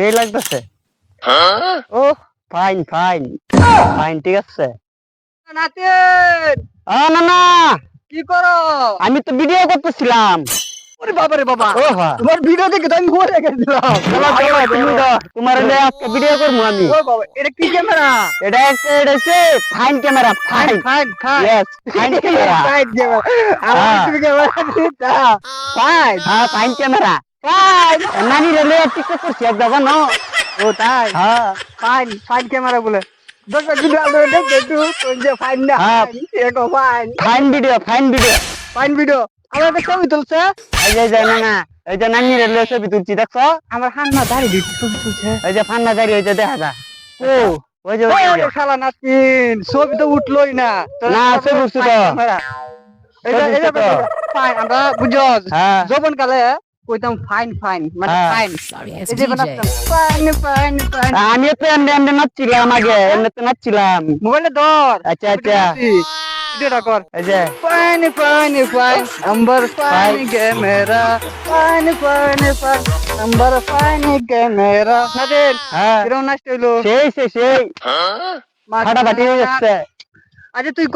সেই লাগতেছে। ও fine fine fine ঠিক আছে। নাতেন! আ না না। কি করো? আমি তো ভিডিও করতেছিলাম। ওরে বাবা রে বাবা! তোমার ভিডিও দেখে তো আমি মরে গেছিলাম। চলো চলো তুমি তো তোমার আজকে ভিডিও করব আমি। এটা কি ক্যামেরা এটা একটা এটা হচ্ছে fine camera fine fine fine fine camera fine camera হ্যাঁ। ফাইন হ্যাঁ ফাইন ক্যামেরা নানি রেলে টিকটক করছি একদম জানো ও তাই হ্যাঁ ফাইন ফাইন ক্যামেরা বলে দরকার যদি আমরা দেখে একটু যে ফাইন না হ্যাঁ। এরকম fine fine video fine video fine video আমার একটা ছবি তুলছে এই যে এই না না এই যে নানি রেলে ছবি তুলছি দেখছ আমার হান্না দাঁড়িয়ে দিচ্ছে ছবি তুলছে এই যে ফান্না গাড়ি ওই যে দেখা যা ও ওই যে শালা নাতিন ছবি তো উঠলোই না না, ছবি উঠছে তো। এটা এটা ফাইন আমরা বুঝছ হ্যাঁ যৌবন কালে কইতাম ফাইন ফাইন মানে হ্যাঁ। ফাইন Sorry, এই it's যে DJ. ফাইন ফাইন ফাইন আমিও তো এমনি এমনি নাচছিলাম আগে এমনি তো নাচছিলাম মোবাইলে ধর আচ্ছা আচ্ছা ভিডিওটা কর এই যে fine fine fine number fine camera fine fine fine number fine camera নাদেন হ্যাঁ কিরম নাচতে হইল সেই সেই সেই ফাটাফাটি হয়ে যাচ্ছে আচ্ছা তুই